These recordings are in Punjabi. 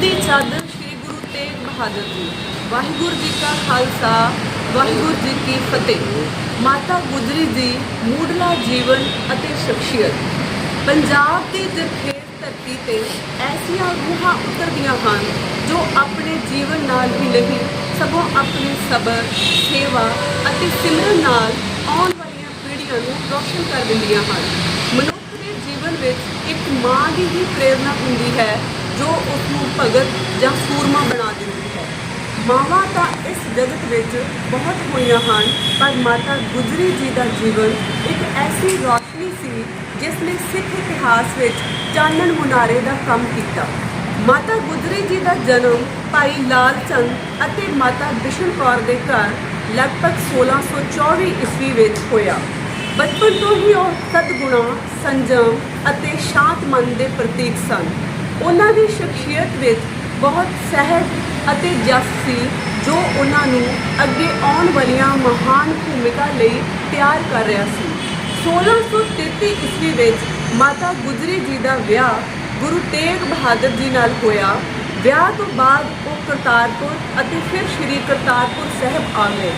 ਦੀ ਚਾਦਰ ਸ੍ਰੀ ਗੁਰੂ ਤੇਗ ਬਹਾਦਰ ਜੀ, ਵਾਹਿਗੁਰੂ ਜੀ ਕਾ ਖਾਲਸਾ, ਵਾਹਿਗੁਰੂ ਜੀ ਕੀ ਫਤਿਹ। ਮਾਤਾ ਗੁਜਰੀ ਜੀ ਮੂਡਲਾ ਜੀਵਨ ਅਤੇ ਸ਼ਖਸੀਅਤ। ਪੰਜਾਬ ਦੀ ਜਰਖੇਜ਼ ਧਰਤੀ ਤੇ ਐਸੀਆਂ ਰੂਹਾਂ ਉਤਰਦੀਆਂ ਹਨ ਜੋ ਆਪਣੇ ਜੀਵਨ ਨਾਲ ਹੀ ਨਹੀਂ, ਸਗੋਂ ਆਪਣੇ ਸਬਰ, ਸੇਵਾ ਅਤੇ ਸਿਮਰਨ ਨਾਲ ਆਉਣ ਵਾਲੀਆਂ ਪੀੜ੍ਹੀਆਂ ਨੂੰ ਰੋਸ਼ਨ ਕਰ ਦਿੰਦੀਆਂ ਹਨ। ਮਨੁੱਖ ਦੇ ਜੀਵਨ ਵਿੱਚ ਇੱਕ ਮਾਂ ਦੀ ਹੀ ਪ੍ਰੇਰਣਾ ਹੁੰਦੀ ਹੈ ਜੋ ਉਸ ਨੂੰ ਭਗਤ ਜਾਂ ਸੂਰਮਾ ਬਣਾ ਦਿੰਦੀ ਹੈ। ਮਾਵਾਂ ਤਾਂ ਇਸ ਜਗਤ ਵਿੱਚ ਬਹੁਤ ਹੋਈਆਂ ਹਨ, ਪਰ ਮਾਤਾ ਗੁਜਰੀ ਜੀ ਦਾ ਜੀਵਨ ਇੱਕ ਐਸੀ ਰੋਸ਼ਨੀ ਸੀ ਜਿਸ ਨੇ ਸਿੱਖ ਇਤਿਹਾਸ ਵਿੱਚ ਚਾਨਣ ਮੁਨਾਰੇ ਦਾ ਕੰਮ ਕੀਤਾ। ਮਾਤਾ ਗੁਜਰੀ ਜੀ ਦਾ ਜਨਮ ਭਾਈ ਲਾਲ ਚੰਦ ਅਤੇ ਮਾਤਾ ਬਿਸ਼ਨ ਕੌਰ ਦੇ ਘਰ ਲਗਭਗ 1624 ਈਸਵੀ ਵਿੱਚ ਹੋਇਆ। ਬਚਪਨ ਤੋਂ ਹੀ ਉਹ ਸਤਗੁਣਾ, ਸੰਜਮ ਅਤੇ ਸ਼ਾਂਤ ਮਨ ਦੇ ਪ੍ਰਤੀਕ ਸਨ। ਉਹਨਾਂ ਦੀ ਸ਼ਖਸੀਅਤ ਵਿੱਚ ਬਹੁਤ ਸਹਿਜ ਅਤੇ ਜਸ ਸੀ, ਜੋ ਉਹਨਾਂ ਨੂੰ ਅੱਗੇ ਆਉਣ ਵਾਲੀਆਂ ਮਹਾਨ ਭੂਮਿਕਾ ਲਈ ਤਿਆਰ ਕਰ ਰਿਹਾ ਸੀ। 1633 ਈਸਵੀ ਵਿੱਚ ਮਾਤਾ ਗੁਜਰੀ ਜੀ ਦਾ ਵਿਆਹ ਗੁਰੂ ਤੇਗ ਬਹਾਦਰ ਜੀ ਨਾਲ ਹੋਇਆ। ਵਿਆਹ ਤੋਂ ਬਾਅਦ ਉਹ ਕਰਤਾਰਪੁਰ ਅਤੇ ਫਿਰ ਸ੍ਰੀ ਕਰਤਾਰਪੁਰ ਸਾਹਿਬ ਆ ਗਏ।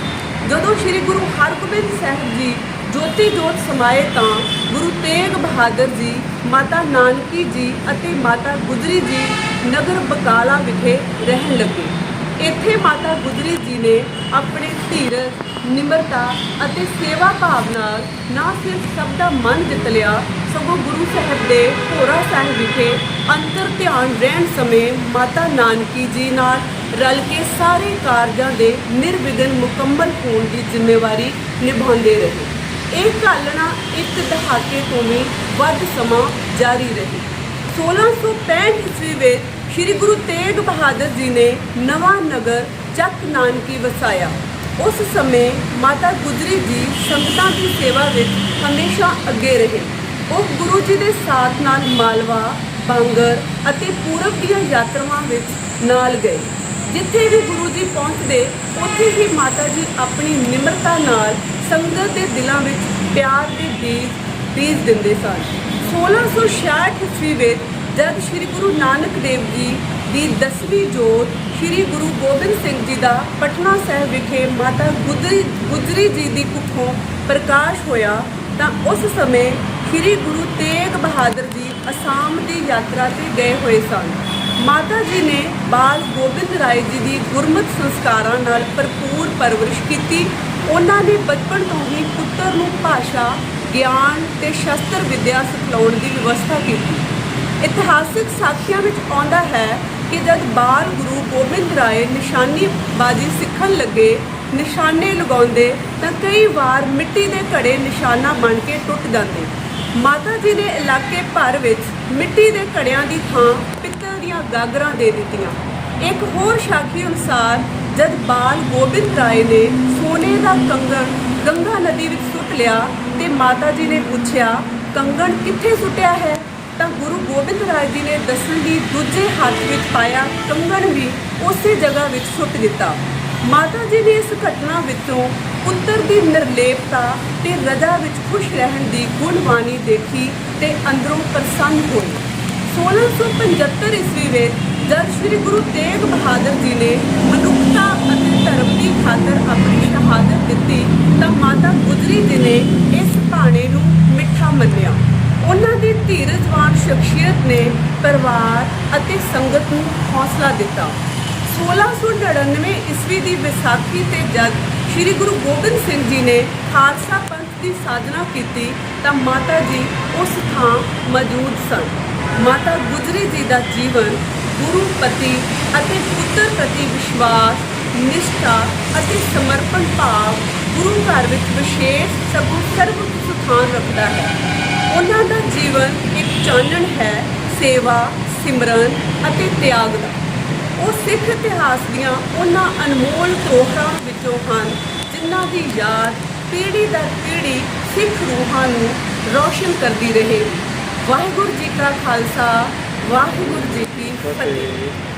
ਜਦੋਂ ਸ੍ਰੀ ਗੁਰੂ ਹਰਗੋਬਿੰਦ ਸਾਹਿਬ ਜੀ ਜੋਤੀ ਜੋਤ ਸਮਾਏ ਤਾਂ ਗੁਰੂ ਤੇਗ ਬਹਾਦਰ ਜੀ, ਮਾਤਾ ਨਾਨਕੀ ਜੀ ਅਤੇ ਮਾਤਾ ਗੁਜਰੀ ਜੀ ਨਗਰ ਬਕਾਲਾ ਵਿਖੇ ਰਹਿਣ ਲੱਗੇ। ਇੱਥੇ ਮਾਤਾ ਗੁਜਰੀ ਜੀ ਨੇ ਆਪਣੇ ਧੀਰਜ, ਨਿਮਰਤਾ ਅਤੇ ਸੇਵਾ ਭਾਵ ਨਾਲ ਨਾ ਸਿਰਫ ਸਭ ਦਾ ਮਨ ਜਿੱਤ ਲਿਆ, ਸਗੋਂ ਗੁਰੂ ਸਾਹਿਬ ਦੇ ਭੋਰਾ ਸਾਹਿਬ ਵਿਖੇ ਅੰਤਰ ਧਿਆਨ ਰਹਿਣ ਸਮੇਂ ਮਾਤਾ ਨਾਨਕੀ ਜੀ ਨਾਲ ਰਲ ਕੇ ਸਾਰੇ ਕਾਰਜਾਂ ਦੇ ਨਿਰਵਿਘਨ ਮੁਕੰਮਲ ਹੋਣ ਦੀ ਜ਼ਿੰਮੇਵਾਰੀ ਨਿਭਾਉਂਦੇ ਰਹੇ। ਇਹ ਘਾਲਣਾ ਇੱਕ ਦਹਾਕੇ ਤੋਂ ਵੀ ਵੱਧ ਸਮਾਂ ਜਾਰੀ ਰਹੀ। 1665 ਈਸਵੀ ਵਿੱਚ ਸ੍ਰੀ ਗੁਰੂ ਤੇਗ ਬਹਾਦਰ ਜੀ ਨੇ ਨਵਾਂ ਨਗਰ ਚੱਕ ਨਾਨਕੀ ਵਸਾਇਆ। ਉਸ ਸਮੇਂ ਮਾਤਾ ਗੁਜਰੀ ਜੀ ਸੰਗਤਾਂ ਦੀ ਸੇਵਾ ਵਿੱਚ ਹਮੇਸ਼ਾ ਅੱਗੇ ਰਹੇ। ਉਹ ਗੁਰੂ ਜੀ ਦੇ ਸਾਥ ਨਾਲ ਮਾਲਵਾ, ਬਾਂਗਰ ਅਤੇ ਪੂਰਬ ਦੀਆਂ ਯਾਤਰਾਵਾਂ ਵਿੱਚ ਨਾਲ ਗਏ। ਜਿੱਥੇ ਵੀ ਗੁਰੂ ਜੀ ਪਹੁੰਚਦੇ, ਉੱਥੇ ਹੀ ਮਾਤਾ ਜੀ ਆਪਣੀ ਨਿਮਰਤਾ ਨਾਲ ਸੰਗਤ ਦੇ ਦਿਲਾਂ ਵਿੱਚ ਪਿਆਰ ਦੇ ਬੀਜ ਬੀਜ ਦਿੰਦੇ ਸਨ। 1666 ਈਸਵੀ ਵਿੱਚ ਜਦ ਸ੍ਰੀ ਗੁਰੂ ਨਾਨਕ ਦੇਵ ਜੀ ਦੀ 10ਵੀਂ ਜੋਤ ਸ੍ਰੀ ਗੁਰੂ ਗੋਬਿੰਦ ਸਿੰਘ ਜੀ ਦਾ ਪਟਨਾ ਸਾਹਿਬ ਵਿਖੇ ਮਾਤਾ ਗੁਜਰੀ ਗੁਜਰੀ ਜੀ ਦੀ ਕੁੱਖੋਂ ਪ੍ਰਕਾਸ਼ ਹੋਇਆ, ਤਾਂ ਉਸ ਸਮੇਂ ਸ੍ਰੀ ਗੁਰੂ ਤੇਗ ਬਹਾਦਰ ਜੀ ਅਸਾਮ ਦੀ ਯਾਤਰਾ ਤੇ ਗਏ ਹੋਏ ਸਨ। ਮਾਤਾ ਜੀ ਨੇ ਬਾਲ ਗੋਬਿੰਦ ਰਾਏ ਜੀ ਦੀ ਗੁਰਮਤ ਸੰਸਕਾਰਾਂ ਨਾਲ ਭਰਪੂਰ ਪਰਵਰਿਸ਼ ਕੀਤੀ ਉਹਨਾਂ ਨੇ ਬਚਪਨ ਤੋਂ ਹੀ ਪੁੱਤਰ ਨੂੰ ਭਾਸ਼ਾ, ਗਿਆਨ ਤੇ ਸ਼ਸਤਰ ਵਿੱਦਿਆ ਸਿਖਾਉਣ ਦੀ ਵਿਵਸਥਾ ਕੀਤੀ। ਇਤਿਹਾਸਿਕ ਸਾਖੀਆਂ ਵਿੱਚ ਆਉਂਦਾ ਹੈ ਕਿ ਜਦ ਬਾਲ ਗੁਰੂ ਗੋਬਿੰਦ ਰਾਏ ਨਿਸ਼ਾਨੀਬਾਜ਼ੀ ਸਿੱਖਣ ਲੱਗੇ, ਨਿਸ਼ਾਨੇ ਲਗਾਉਂਦੇ ਤਾਂ ਕਈ ਵਾਰ ਮਿੱਟੀ ਦੇ ਘੜੇ ਨਿਸ਼ਾਨਾ ਬਣ ਕੇ ਟੁੱਟ ਜਾਂਦੇ। ਮਾਤਾ ਜੀ ਨੇ ਇਲਾਕੇ ਭਰ ਵਿੱਚ ਮਿੱਟੀ ਦੇ ਘੜਿਆਂ ਦੀ ਥਾਂ ਪਿੱਤਲ ਦੀਆਂ ਗਾਗਰਾਂ ਦੇ ਦਿੱਤੀਆਂ। ਇੱਕ ਹੋਰ ਸਾਖੀ ਅਨੁਸਾਰ, ਜਦ ਬਾਲ ਗੋਬਿੰਦ ਰਾਏ ਨੇ ਸੋਨੇ ਦਾ ਕੰਗਣ ਗੰਗਾ ਨਦੀ ਵਿੱਚ ਸੁੱਟ ਲਿਆ ਤੇ ਮਾਤਾ ਜੀ ਨੇ ਪੁੱਛਿਆ, ਕੰਗਣ ਕਿੱਥੇ ਸੁੱਟਿਆ ਹੈ? ਤਾਂ ਗੁਰੂ ਗੋਬਿੰਦ ਰਾਏ ਜੀ ਨੇ ਦੱਸਣ ਦੀ ਦੂਜੇ ਹੱਥ ਵਿੱਚ ਪਾਇਆ ਕੰਗਣ ਵੀ ਉਸੇ ਜਗ੍ਹਾ ਵਿੱਚ ਸੁੱਟ ਦਿੱਤਾ। ਮਾਤਾ ਜੀ ਨੇ ਇਸ ਘਟਨਾ ਵਿੱਚੋਂ ਪੁੱਤਰ ਦੀ ਨਿਰਲੇਪਤਾ ਤੇ ਰਜਾ ਵਿੱਚ ਖੁਸ਼ ਰਹਿਣ ਦੀ ਗੁਣਵਾਨੀ ਦੇਖੀ ਤੇ ਅੰਦਰੋਂ ਪ੍ਰਸੰਨ ਹੋਈ। 1675 ਈਸਵੀ ਵਿੱਚ ਜਦ ਸ੍ਰੀ ਗੁਰੂ ਤੇਗ ਬਹਾਦਰ ਜੀ ਨੇ ਮਨੁੱਖਤਾ ਅਤੇ ਧਰਮ ਦੀ ਖਾਤਰ ਆਪਣੀ ਸ਼ਹਾਦਤ ਦਿੱਤੀ, ਤਾਂ ਮਾਤਾ ਗੁਜਰੀ ਜੀ ਨੇ ਇਸ ਭਾਣੇ ਨੂੰ ਮਿੱਠਾ ਮੰਨਿਆ। ਉਹਨਾਂ ਦੀ ਧੀਰਜਵਾਨ ਸ਼ਖਸੀਅਤ ਨੇ ਪਰਿਵਾਰ ਅਤੇ ਸੰਗਤ ਨੂੰ ਹੌਸਲਾ ਦਿੱਤਾ। 1699 ਈਸਵੀ ਦੀ ਵਿਸਾਖੀ ਤੇ ਜਦ ਸ੍ਰੀ ਗੁਰੂ ਗੋਬਿੰਦ ਸਿੰਘ ਜੀ ਨੇ ਖਾਲਸਾ ਪੰਥ ਦੀ ਸਾਜਨਾ ਕੀਤੀ, ਤਾਂ ਮਾਤਾ ਜੀ ਉਸ ਥਾਂ ਮੌਜੂਦ ਸਨ। ਮਾਤਾ ਗੁਜਰੀ ਜੀ ਦਾ ਜੀਵਨ ਗੁਰੂ ਪਤੀ ਅਤੇ ਪੁੱਤਰ ਪ੍ਰਤੀ ਵਿਸ਼ਵਾਸ, ਨਿਸ਼ਠਾ ਅਤੇ ਸਮਰਪਣ ਭਾਵ ਗੁਰੂ ਘਰ ਵਿੱਚ ਵਿਸ਼ੇਸ਼ ਸਗੋਂ ਸਰਵ ਸਥਾਨ ਰੱਖਦਾ ਹੈ। ਉਹਨਾਂ ਦਾ ਜੀਵਨ ਇੱਕ ਚਾਨਣ ਹੈ, ਸੇਵਾ, ਸਿਮਰਨ ਅਤੇ ਤਿਆਗ ਦਾ। ਉਹ ਸਿੱਖ ਇਤਿਹਾਸ ਦੀਆਂ ਉਹਨਾਂ ਅਨਮੋਲ ਧਰੋਹਰਾਂ ਵਿੱਚੋਂ ਹਨ, ਜਿਨ੍ਹਾਂ ਦੀ ਯਾਦ ਪੀੜ੍ਹੀ ਦਰ ਪੀੜ੍ਹੀ ਸਿੱਖ ਰੂਹਾਂ ਨੂੰ ਰੌਸ਼ਨ ਕਰਦੀ ਰਹੇ। ਵਾਹਿਗੁਰੂ ਜੀ ਕਾ ਖਾਲਸਾ ਵਾਹਿਗੁਰੂ ਜੀ ਕੀ ਫਤਿਹ।